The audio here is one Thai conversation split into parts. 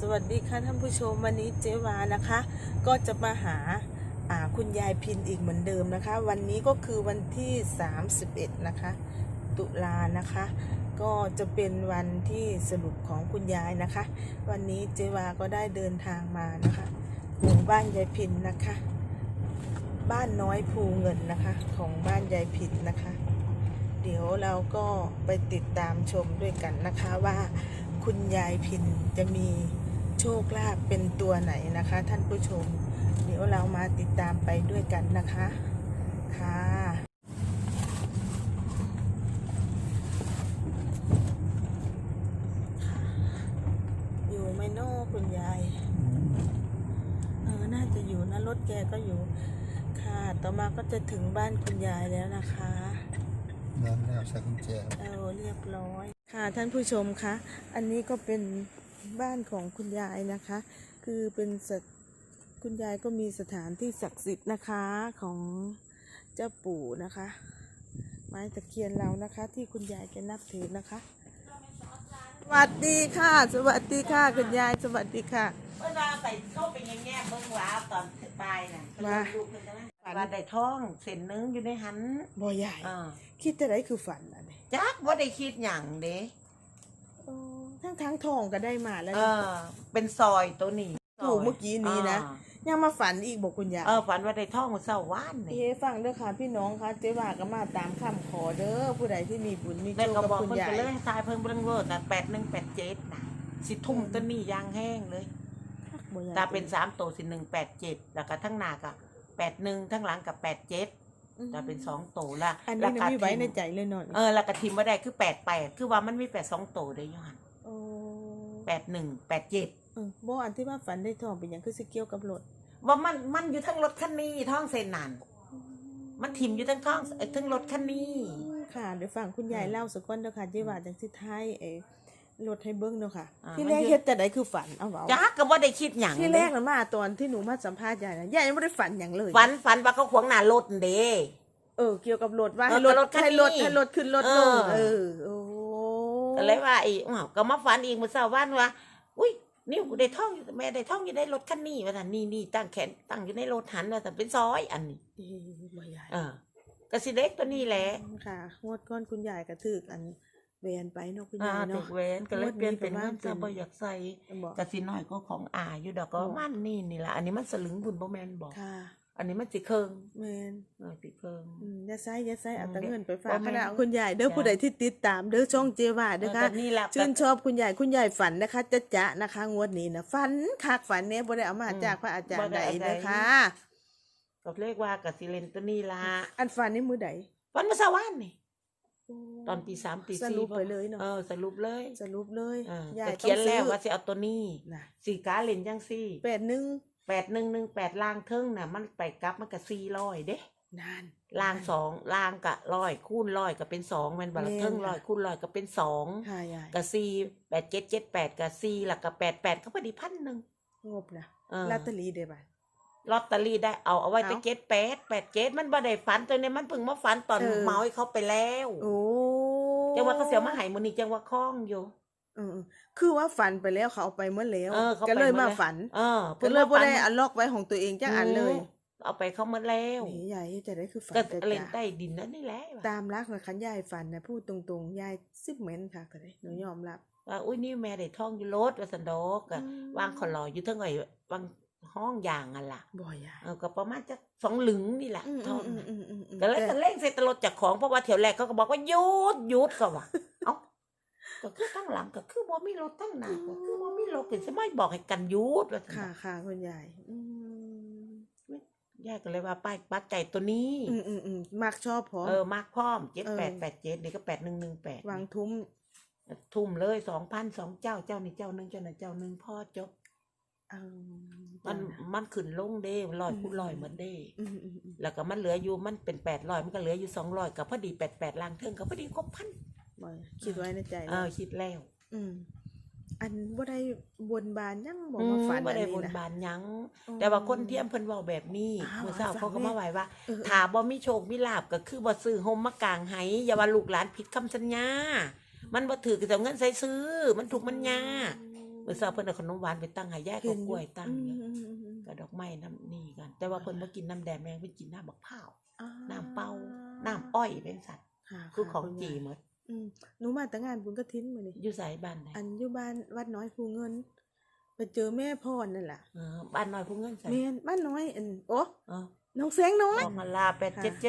สวัสดีค่ะท่านผู้ชมวันนี้เจวานะคะ ก็จะมาหาอ่าคุณยายพินอีกเหมือนเดิมนะคะ วันนี้ก็คือวันที่ 31 นะคะ ตุลานะคะ ก็จะเป็นวันที่สรุปของคุณยายนะคะ วันนี้เจวาก็ได้เดินทางมานะคะหมู่บ้านยายพินนะคะ บ้านน้อยภูเงินนะคะของบ้านยายพินนะคะ เดี๋ยวเราก็ไปติดตามชมด้วยกันนะคะว่า คุณยายพินจะมีโชคลาภเป็นตัวไหนนะคะ ท่านผู้ชม เดี๋ยวเรามาติดตามไปด้วยกันนะคะค่ะอยู่ไหมโน่คุณยายเออน่าจะอยู่นะรถแกก็อยู่ ค่ะต่อมาก็จะถึงบ้านคุณยายแล้วนะคะนอนแล้วใส่กุญแจ เอาเรียบร้อย ค่ะท่านผู้ชมคะอันนี้ก็เป็นบ้านของคุณยายนะคะ คือเป็นสถคุณยายก็มีสถานที่ศักดิ์สิทธิ์นะคะของเจ้าปู่นะคะ ไม้ตะเคียนเรานะคะ ที่คุณยายแกนับถือนะคะ สวัสดีค่ะ สวัสดีค่ะคุณยายสวัสดีค่ะเมื่อเราไปเข้าไปแง่ๆเบิ่งว้าวตอนปลายน่ะว่าลูกเพิ่นก็ว่าว่าได้ท้องเส้นหนึงอยู่ในหันบ่ใหญ่อ่าคิดจะได้คือฝันอะไร จักบ่ได้คิดหยังเด้ทั้งทั้งๆทองก็ได้มาแล้วเออ เป็นซอยตัวนี้ถูกเมื่อกี้นี้นะอ่ายังมาฝันอีกบอกคุณยายเออฝันว่าได้ท้องมื้อเช้าว่านพี่นี่เอฟังเด้อค่ะพี่น้องค่ะเจ๊ว่าก็มาตามคำขอเด้อผู้ใดที่มีบุญมีโชแล้วคก็กับบอกคุณเพิ่นยาไปยเลยทรายเพิ่นเบิ่งเวิร์ดน่ะ8187น่ะสิทุ่มตัวนี้ยางแห้งเลยบ่อยกถ้าเป็น3ตัวสิ187แล้วก็ทั้งหน้าก็81ทั้งหลังก็87ถ้าเป็นสองตัวละอันนี้แล้วนะก็มีไว้ทิ่ในใจเลยเนอนเออแล้วก็ทิมบ่ได้คือ88คือว่ามันมี82ตัวเด้อยูหั่นโอ้แปดหนึ่งแปดเจ็ดเออบ่อันที่ว่าฝันได้ทองเป็นหยังคือสิเกี่ยวกับรถว่ามันมันอยู่ทั้งรถคันนี้ท้องเซนนันมันถิ่มอยู่ทั้งท้องเอ้ยทั้งรถคันนี้ ค่ะเดี๋ยวฟังคุณยายอืมเล่าสักก่อนเด้อค่ะเจ๊ว่าจังสิท้ายเอ อรถให้เบิ่งเด้อค่ะ อ่าที่มันแรกเยอะ เฮ็ดแต่ใดคือฝันเอาเว้าจ้าก็บ่ได้คิดหยังที่แรกน่ะมาตอนที่หนูมาสัมภาษณ์ยายนะยายยังบ่ได้ฝันหยังเลย ฝันฝันว่าเขาขวางหน้ารถเด้ เออเกี่ยวกับรถว่าเออให้รถรถคันให้รถนี้ให้รถขึ้นรถเอลองเออโอ้ก็เลยว่าอีอ้าวก็มาฝันอีกมื้อเช้าวันว่าอุ้ยนี่กูได้ท่องอยู่แม่ได้ท่องอยู่ในรถคันนี้ว่าซั่นนี่นี่ตั้งแขนตั้งอยู่ในรถหันว่าซั่นเป็นซอยอันนี้เอ๊ะบ่ใหญ่เออก็สิเล็กตัวนี้แหละค่ะงวดก้อนคุณยายกระถึกอัน เวนไปเนาะคุณายอ่ายถึเนาะกเว้นก็เลยเปลี่ยนเป็นงวดนี้เงินประซะมาณบ่อยากใส่บอกกะสิน้อยก็ของอาอยู่ดอกก็บอกมันนี่นี่ล่ะอันนี้มันสลึงบุญบ่แม่นบอกค่ะอันนี้มันสิเคิงแมนเออสิเคิงอืมอย่าใส่อย่าใส่เอาอืมแต่เงินไปฝาบ่กแม่คนณะคุณยายเด้อจ้ะผู้ใดที่ติดตามเด้อช่องเจว่าเด้อค่ะเออแต่นี่ล่ะชื่นชอบคุณยายคุณยายฝันนะคะจะจะนะคะงวดนี้นะฝันคักฝันเนี่ยบ่ได้เอามาจากพระอาจารย์ใดเด้อค่ะก็เรียกว่ากะสิเลนตัวนี้ล่ะอันฝันนี่มือใดวันเมื่อเช้าวันนี่ ตอนตีสามตีสสี่รุปไปเลยเนาะเออสรุปเลยสรุปเลยเออยายก็ต้อเขียงนซื้แล้วอว่าสิเอาตัวนี้นะสีกาเล่นจังซี่แปดหนึ่งแปดหนึ่งหนึ่งแปดล่างเทิงน่ะ มันไปกลับมันก็สี่ร้อยเด้นานล่างสองล่างกะร้อยคูณร้อยก็เป็นสองแมันบาแม่นเทิงค่ะร้อยคูณร้อยก็เป็นสองค่ะยายกะสี่แปดเจ็ดเจ็ดแปดกะสี่หลักกะแปดแปดก็พอดีพันหนึ่งงบนะเออลอตเตอรี่เด้อบัด ลอตเตอรี่ได้เอาเอาไว้เอาแตะเจ็ดแปดแปดเจ็ดมันบ่ได้ฝันตัวนี้มันเพิ่งมาฝันตอนเออ เมาให้เขาไปแล้วโอ้จังว่าเขาเสียมาใหายมือนี้จังว่าคล้องอยู่ เออๆคือว่าฝันไปแล้วเขาเอาไปเมื่อแล้วเออเขาไปก็เลยเมื่มาอแล้ว ฝันเออก็เลยบ่มาฝันได้อันล็อกไว้ของตัวเองจักอันเลยเอาไปเขาหมาแล้วนี่ยายจะได้คือฝันก็แต่เล่นจ้ะใต้ดินนั่นนี่แหละตามรักนะคันยายฝันนะพูดตรงๆยายซึบเหม็นค่ะก็ได้หนูยอมรับว่าอุ้ยนี่แม่ได้ท่องอยู่รถว่าสันดอกอะ อืมวางขอลอยอยู่เทั้งไอ้วาง ห้องยางอะล่ะบ่ยายเออก็ประมาณจะสองหลึงนี่แหละอืมท่องอืมน่ะอืมอืมอืมก็เลยแต่ก็เร่งใส่ตลดจากของเพราะว่าแถวแรกเขาก็บอกว่าหยุดหยุดก็ว่าเอ้าก็คือตั้งหลังก็คือบ่มีรถตั้งหน้าก็คือบ่มีรถก็จะไม่บอกให้กันหยุดว่าซั่นค่ะดอกค่ะคุณยายอืมยายก็เลยว่าป้ายปักใจตัวนี้ อืมอืมอืมมักชอบพอเออมากพร้อมเจ็ดเออแปดแปดเจ็ดนี่ก็แปดหนึ่งหนึ่งแปดวางทุ้มทุ่มเลยสองพันสองเจ้าเจ้านี่เจ้าหนึ่งเจ้านั่นเจ้าหนึ่งพ่อจบเอา มันจ้ะมันขึ้นลงเด้ลอยอืมคูณลอยเหมือนเด้อืมอืมอืมแล้วก็มันเหลืออยู่มันเป็นแปดร้อยมันก็เหลืออยู่สองร้อยกับพอดีแปดแปดล่างเทิงกับพอดีครบพันบ่คิดไว้ในใจเออคิดแล้ว อืมอันบ่ได้บนบานยังบอกอืว่ามฝันบ่ได้อับนนะบานหยังอ๋อแต่ว่าคนเทียมเพิ่นเว้าแบบนี้อ้าวเมื่อเช้าฟังเขาก็แม่มาไหวว่าเออถ้าบ่มีโชคมีลาบก็คือบ่ซื้อโฮมมากลางให้อย่าว่าลูกหลานผิดคำสัญญา มันบ่ถือกับเอาเงินใส่ซื้อ มันถูกมันยากเมื่อเช้าเพิ่นเอาขนมหวานไปตั้งให้ยายเห็ก็นกล้วยตั้งอืมเนี่ยอืมอืมอืมก็ดอกไม้น้ำนี่กัน แต่ว่าเพิ่นบ่กินน้ำแดงแมงเพิ่นกินน้ำบักพร้าวอ่าน้ำเปล่าน้ำอ้อยเป็นสัตว์ค่ะคือของคุณจียายหมดอืมหนูมาแต่งานบุญกระถินมื้อนี้อยู่ไสบ้านไหนอันอยู่บ้านวัดน้อยภูเงินไปเจอแม่พ่อนั่นล่ะเออบ้านน้อยผู้เงินใส่แม่นบ้านน้อยอันโอ้เออน้องแสงน้อยบอกมาลา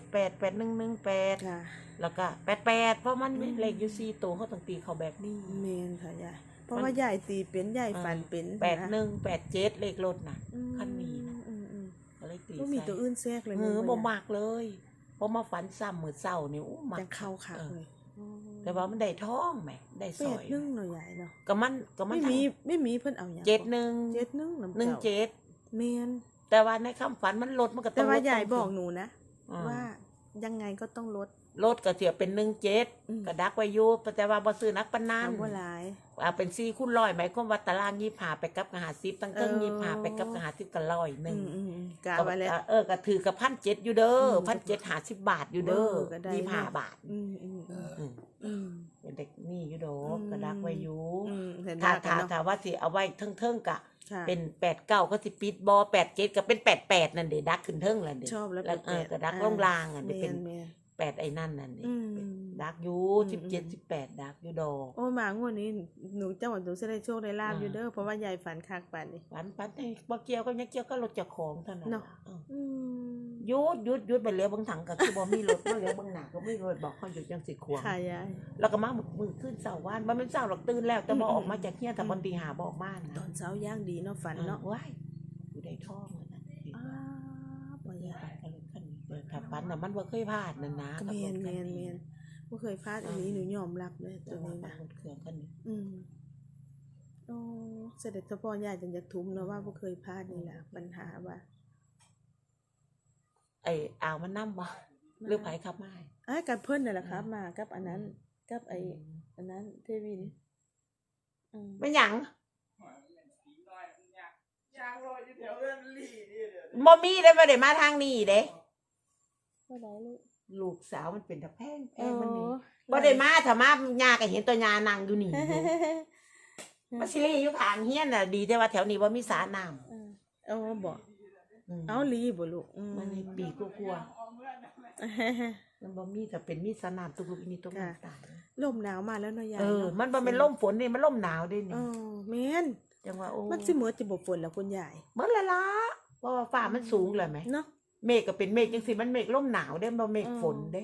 8778 8118ค่ะแล้วก็88เพราะมันมีเลขอยู่สี่ตัวเขาต้องตีเขาแบบนี้แม่นค่ะยาย เพราะว่ายายตีเป็นยายฝันเป็นแปดนะหนึ่งแปดเจ็ดเลขรถน่ะอืมคันนี้นะอืมอืมก็เลยตีก็มีใส่ตัวอื่นแทรกเลยเออแนบ่ยมักเลยเพราะมาฝันซ้ำมือเศร้านี่อู้มักจะเข้าค่ะออเลยแต่ว่ามันได้ท้องไหมได้เป็ซอดยนึ่งหน่อยใหญ่เนาะก็มันก็มันไม่มีไม่มีเพิ่นเอาอย่างเจ็ดหนึ่งเจ็ดนึ่งน้ำหนึ่งเจ้าเจ็ดเมนแต่ว่าในคำฝันมันลดมันก็ต้แต่องว่าลดยายต้งบอกหนูนะอืมว่ายังไงก็ต้องลด ลดก็เสียเป็นหนึ่งเจ็ดอืม ก็ดักไว้อยู่แต่ว่าบ่ซื้อนักปานนันเอาว่าหลายเอาเป็นสี่คูณร้อยหมายความว่าตารางยี่ผ่าไปกับกหาสิบตั้งเครื่องเออยี่ผ่าไปกับกหาสิบกับร้อยหนึ่งอืมอืมอืมกะไว้แล้ว เออก็ถือกับพันเจ็ดอยู่เด้ออืมพันเจ็ดหาสิบบาทอยู่เด้อเออก็ได้ ยี่ห้าเนอะบาทอืมอืมอืมอืมอืม เป็นเด็กนี่อยู่โดอืมกระดักไว้อยู่อืมเห็นถ้าว่ากันถ้าเนาะถ้าว่าสิเอาไว้เทิงๆกะ ค่ะเป็นแปดเก้าก็สิปิดบอแปดเจ็ดก็เป็นแปดแปดนั่นเดดักขึ้นเทิงแล้วเดชอบแล้วแล้วเออแปดๆกระดักอ่าล่องลางอะเดแมเป็นนแมนแปดไอ้นั่นนั่นเดอืมดักอยู่อืมสิบเจ็ดอืมสิบแปดดักอยู่ดอกโอ้หมางวดนี้หนูเจ้าหวัดหนูจะได้โชคได้ลาบอ่าอยู่เด้อเพราะว่ายายฝันคักป่านนี้ฝันฝันไอ้บ่เกี่ยวก็ยังเกี่ยวก็รถเจากของเท่านั้นเนาะล่ะเอออืมหยุดหยุดหยุดไปเลี้ยวเบางถังก็คือบ่มีรถบ่เลี้ยวเบางหน้าก็ไม่รถบอกเขาหยุดยังสิควงค่ะยายแล้วก็มามือมือขึ้นเสาร์วันมันเป็นเสาร์หรอกตื่นแล้วแต่บออืมออกมาจากเฮียแต่อืมบนตีหาบออกมานะตอนเช้าย่างดีเนาะฝันเนาะออว้ายอยู่ในท้องเลยนะอ้าวบ่ยาย ก็เลยขันเปิดขับปันน่ะมันบ่เคยพลาดนั่นนะก็กับแมรนถแมคันนแมนี้นบ่เคยพลาดอันนี้หนูยอมรับเลยแต่ตัวว่านี้ปันะนรถเครื่องคันนี้อืมโอ้เสด็จเจ้าพ่อยายจังอยากทุ้มเนาะว่าบ่เคยพลาดนี่แหละปัญหาว่าไอ้อ่าวมันนั่บ่หรือไผขับมาให้อ้ายกับเพิ่นน่ะแหละครับ มากับอันนั้น กับไอ้อันนั้นเทวินอืมไม่หยังบ่มีได้บ่ได้มาทางนี้เด้ บ่ได้ลูกลูกสาวมันเป็นตะแพงแพเองมันนี่อบ่ได้มาถ้ามาญาก็เห็นตัวยานั่งอยู่นี่อยู่มาสิลีอยู่ข้างเฮียนน่ะ ดีแต่ว่าแถวนี้บ่มีสระน้ำเออเอาบ่อืมเอาลีบ่ลูกอืมมันนี่ปีกลัวๆมันบ่มีแต่เป็นมีสนามตุกลุกนี่ตรงนั้นตายลมหนาวมาแล้วเนาะยายเออเนาะมันบ่เป็นล่มฝนนี่มันล่มหนาวเด้เอนี่อแม่นจังว่าโอ้มันสิเหมือนจะบ่ฝนแล้วคุณยายเมื่อละละเพราะว่าฟ้ามันสูงเลยไหมเนาะ เมฆก็เป็นเมฆจังสิมันเมฆล่มหนาวเด้บ่เมฆฝนเด้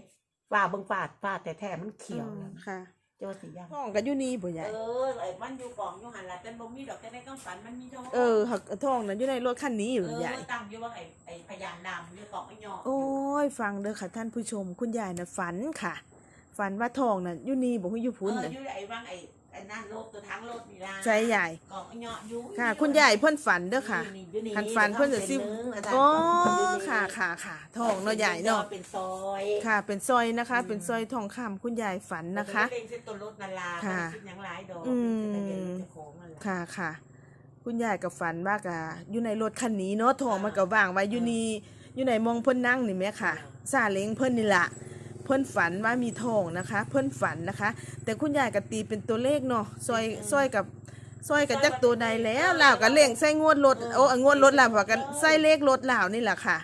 ฟ้าเบิ่งฟ้าฟ้าแต่แท้ๆมันเขียวแล้วค่ะเจ้าสิยังห้องก็อยู่นี่บ่ยายเออไอ้มันอยู่กองอยู่หั่นล่ะแต่บ่มีดอกแต่ในความฝันมันมีท้องเออหักท้องน่ะอยู่ในรถคันนี้อยู่เออยายตั้งอยู่ว่าไอ้ไอ้พยานดำอยู่กองไอ้หยอโอ้ยฟังเด้อค่ะท่านผู้ชมคุณยายน่ะฝันค่ะ ฝันว่าทองน่ะอยู่นี่บ่ฮู้อยู่เอพุ่นอน่ะอยู่ไอ้ว่างไอ้ไอ้นั่นรถตัวทางรถนี่ล่ะใจใหญ่กองไอ้หยออยู่ค่ะ คุณยายเพิ่นฝันเด้อค่ะยู่อยู่คันฝันเพิ่นจะสิโอ้โอ้ค่ะค่ะค่ะทองเนาะยายเนาะเป็นซอยค่ะ เป็นซอยนะคะ เป็นซอยทองคำคุณยายฝันนะคะ เล่นเส้นตัวรถนาลาค่ะบ่ได้คิดหยังหลายดอกอืมเป็นทะเบียนรถเจ้าของนั่นแหละค่ะค่ะ คุณยายกับฝันว่ากะอยู่ในรถคันนี้เนาะทองมันก็ว่างไว้อยู่นี่อยู่ในมองเพิ่นนั่งนี่แหมค่ะซาเล้งเพิ่นนี่ล่ะ เพิ่นฝันว่ามีทองนะคะ เพิ่นฝันนะคะ แต่คุณยายก็ตีเป็นตัวเลขเนาะซอยซอยกับซอยกับจักตัวใดแล้วลาวก็เล่งใส่งวดรถโอ้งวดรถลาวพอกันใส่เลขรถลาวนี่แหละค่ะ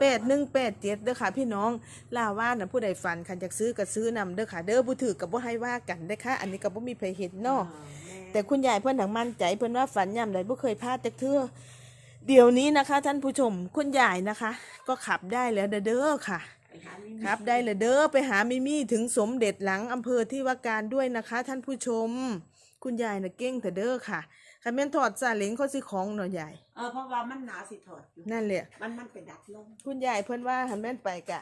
แปดหนึ่งแปดเจ็ดเด้อค่ะ พี่น้องลาวว่าน่ะผู้ใดฝันคันอยากซื้อก็ซื้อนำเด้อค่ะเด้อผู้ถือก็บ่ให้ว่ากันเด้อค่ะ อันนี้ก็บ่มีไผเห็นเนาะแต่คุณยายเพื่อนหนังมั่นใจเพื่อนว่าฝันย่ำใดบ่เคยพลาดจักเทื่อเดี๋ยวนี้นะคะ ท่านผู้ชมคุณยายนะคะ ก็ขับได้แล้วเด้อค่ะ ไปหามิมิขับได้เลยเด้อไปหามิมี่ถึงสมเด็จหลังอำเภอที่ว่าการด้วยนะคะ ท่านผู้ชม คุณยายน่ะเก่งแต่เด้อค่ะคันแม่นถอดซาเล้งเขาสิของหน่อยใหญ่เออเพราะว่ามันหนาวสิถอดอยู่นั่นแหละมันมันไปดัดลมคุณยายเพื่อนว่าหันแม่นไปกะ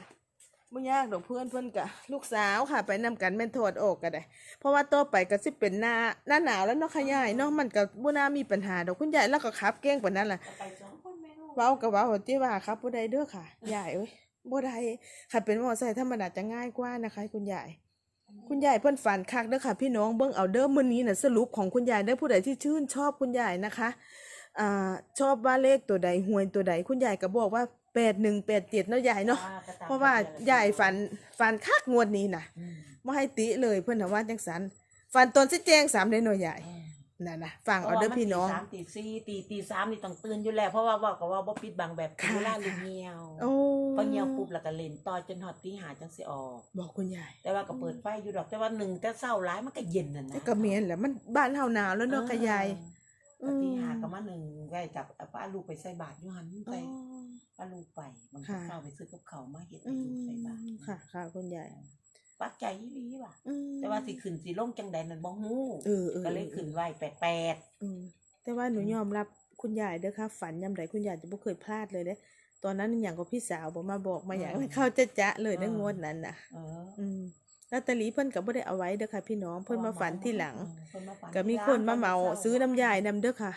ไม่ยากดอกเพื่อนเพื่อนกะ ลูกสาวค่ะ ไปนำกันแม่นถอดออกก็ได้ เพราะว่าต่อไปก็สิเป็นหน้าหน้าหนาวแล้วเนาะค่ะยายเนาะมันก็บ่น่ามีปัญหาดอกคุณยายแล้วก็ขับเก่งกว่านั้นล่ะเอาไปสองคนแม่ลูกเว้าก็เว้าว่าติว่าครับบ่ได้เด้อค่ะยายเอ้ย บ่ได้ค่ะเป็นมอไซค์ธรรมดาจะง่ายกว่านะคะ คุณยาย คุณยายเพิ่นฝันคักเด้อค่ะ พี่น้องเบิ่งเอาเด้อมื้อนี้น่ะสรุปของคุณยายเด้อผู้ใดที่ชื่นชอบคุณยายนะคะอ่าชอบว่าเลขตัวใดหวยตัวใด คุณยายก็บอกว่า8187เนาะยายเนาะอ่ก็ตมเพราะว่ายายฝันฝันคักงวดนี้น่ะอืมบ่ให้ติเลยเพิ่นน่ะว่าจังสันฝันตอนสิแจ้งสามเด้อเนาะยายอืม นั่นนะฟังเอาเด้อพี่น้องเพราะว่ามัตีสามตีสี่ตีตีสามนี่ต้องตื่นอยู่แล้วเพราะว่าบอกก็ว่าบ่ปิดบังแบบค่ะเวลาลูกเหี่ยวโอ้พอเหี่ยวปุ๊บแล้วก็เล่นต่อจนฮอดตีหาจังสิออกบอกคุณยายแต่ว่าก็เปิดไฟอยู่ดอกแต่ว่าหนึ่งแต่เศร้าร้ายมันก็เย็นน่ะนะแต่ก็เมียนแหละมันบ้านเฮาหนาวแล้วเนาะกะยายเออก็ตีหาก็มาหนึ่งไว้กับป้าลูกไปใส่บาตรอยู่หันอ๋ใส่อป้าลูกไปบางทีค่ะเศร้าไปซื้อกับเขาวมาเฮ็ดอืให้ลูกใส่มบาตรค่ะค่ะคุณยาย ปักใจอีหลีว่ะอืมแต่ว่าสิขึ้นสิลงจังใดนั่นบ่ฮู้เออเออก็เลยขึ้นไว้แปดอืมแต่ว่าหนูยอมรับคุณยายเด้อค่ะฝันยามใดคุณยายจะบ่เคยพลาดเลยเด้ตอนนั้นอย่างกับพี่สาวบอกมาบอกมาอย่างให้เข้าจะจะเลยเด้องวดนั้นน่ะๆเอออืมลอตเตอรี่เพิ่นก็บ่ได้เอาไว้เด้อค่ะ พี่น้องเพิ่นมาฝันที่หลังเออเพิ่นมาฝันก็มีที่หลังคนมาเหมาตศร้ซื้อน้ำยายนำเด้อค่ะ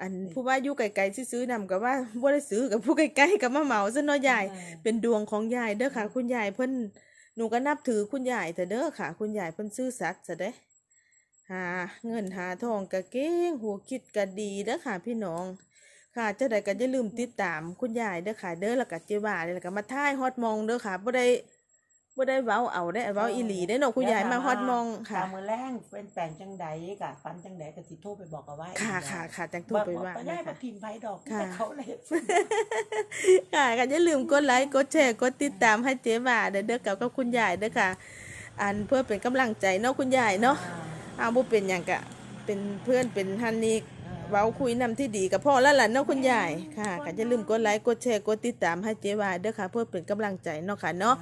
อันผู้ว่าอยู่ไกลๆสิซื้อนำก็ว่าบ่ได้ซื้อกับผู้ใกล้ๆก็มาเหมาซะเนาะยายเออเป็นดวงของยายเด้อค่ะ คุณยายเพิ่น หนูก็นับถือคุณยายแต่เด้อค่ะ คุณยายเพิ่นซื่อสัตย์ซะเด้หาเงินหาทองกะเก่งหัวคิดก็ดีเด้อค่ะพี่น้อง ค่ะเจ้าใดก็อย่าลืมติดตามคุณยายเด้อค่ะ เด้อแล้วก็เจ้าบ่าแล้วก็มาท่ายฮอตมองเด้อค่ะบ่ได้ บ่ได้เว้าเอาได้เว้าอีหลีได้อเนาะคุณยายมาฮอตมองค่ะตามมือแรงเป็นแปลงจังใดกะฟันจังใดก็สิโทรไปบอกเอาไว้ค่ะค่ะค่ะจังโทรไปว่าบ่นะได้คะมาพิมพ์ไผดอกค่ะแต่เขาเลยค่ะก็อย่าลืมกดไลค์กดแชร์กดติดตามให้เจ๊บ่าเด้อเด้อกับกับคุณยายเด้อค่ะ อันเพื่อเป็นกำลังใจเนาะคุณยายเนาะเอาบ่เป็นหยังกะเป็นเพื่อนเป็นฮันนี่เว้าคุยนำที่ดีกับพ่อแล้วล่ะเนาะคุณยายค่ะก็อย่าลืมกดไลค์กดแชร์กดติดตามให้เจ๊บ่าเด้อค่ะ เพื่อเป็นกำลังใจเนาะค่ะเนาะ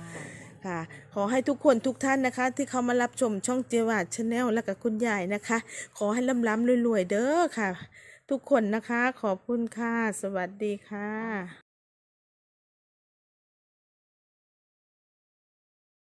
ค่ะ ขอให้ทุกคนทุกท่านนะคะ ที่เขามารับชมช่องเจวาดชาแนลและกับคุณยายนะคะ ขอให้ลำล้ำรวยๆเด้อค่ะ ทุกคนนะคะ ขอบคุณค่ะ สวัสดีค่ะ